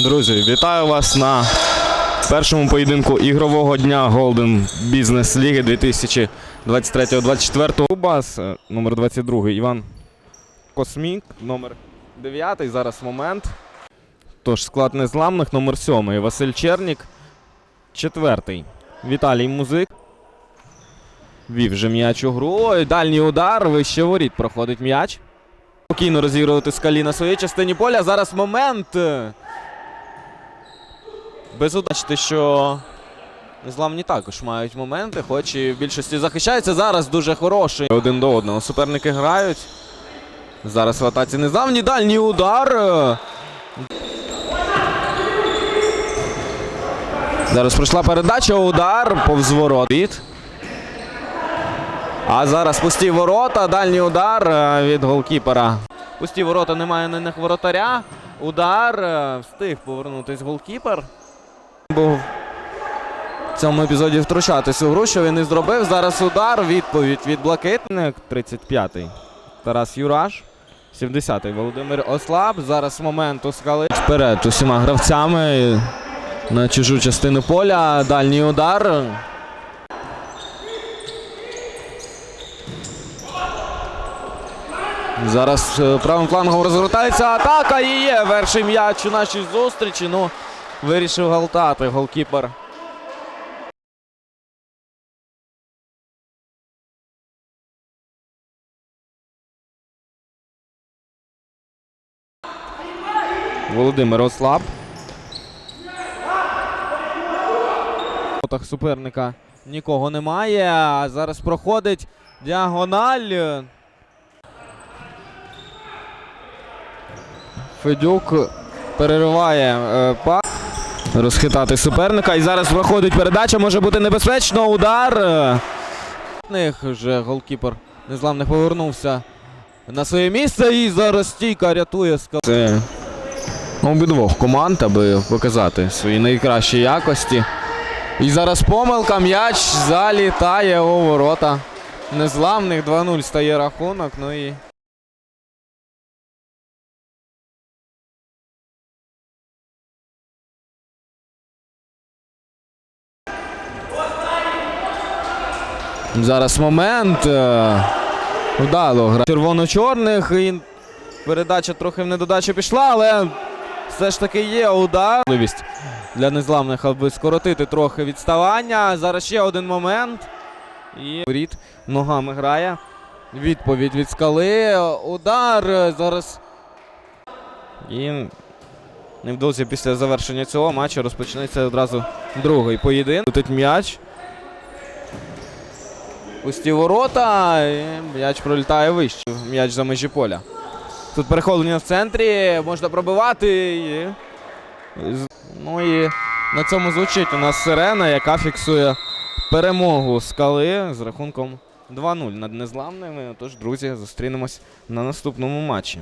Друзі, вітаю вас на першому поєдинку ігрового дня Golden Business Ліги 2023-2024. Кубас, е, номер 22 Іван Космік, номер 9 зараз момент. Тож склад незламних, номер 7 Василь Чернік, четвертий Віталій Музик. Вів же м'яч у гру. Ой, Дальній удар, вище воріт проходить м'яч. Спокійно розігрувати скалі на своїй частині поля. Зараз момент. Без що незламні також мають моменти, хоч і в більшості захищаються. Зараз дуже хороший. Один до одного. Суперники грають. Зараз в атаці незламні. Дальній удар. Зараз пройшла передача, удар, повз ворот. А зараз пусті ворота, дальній удар е, від голкіпера. Пусті ворота немає на них воротаря. Удар. е, Встиг повернутись голкіпер. Був в цьому епізоді втручатись у гру, що він і зробив. Зараз удар. Відповідь від блакитник. 35-й. Тарас Юраш. 70-й Володимир Ослаб. Зараз момент у скали. Вперед усіма гравцями на чужу частину поля. Дальній удар. Зараз е, правим флангом розгортається атака і є перший м'яч у нашій зустрічі. Ну, вирішив галтати голкіпер. Володимир Ослаб. Суперника нікого немає. Зараз проходить діагональ. Федюк перериває е, па. Розхитати суперника. І зараз проходить передача. Може бути небезпечно. Удар. Них вже голкіпер незламних повернувся на своє місце. І зараз стійка рятує скал. Це обидвох команд, аби показати свої найкращі якості. І зараз помилка. М'яч залітає у ворота. Незламних 2-0 стає рахунок. Ну і. Зараз момент. е, Вдало гра. Червоно-чорних. І передача трохи в недодачу пішла, але все ж таки є удар. Для незламних, аби скоротити трохи відставання. Зараз ще один момент. І Рід ногами грає. Відповідь від скали. Удар. Зараз. І невдовзі після завершення цього матчу розпочнеться одразу другий поєдинок. Летить м'яч. Пусті ворота. І м'яч пролітає вище. М'яч за межі поля. Тут перехоплення в центрі. Можна пробивати. І... Ну і на цьому звучить у нас сирена, яка фіксує перемогу скали з рахунком 2-0 над незламними. Тож, друзі, зустрінемось на наступному матчі.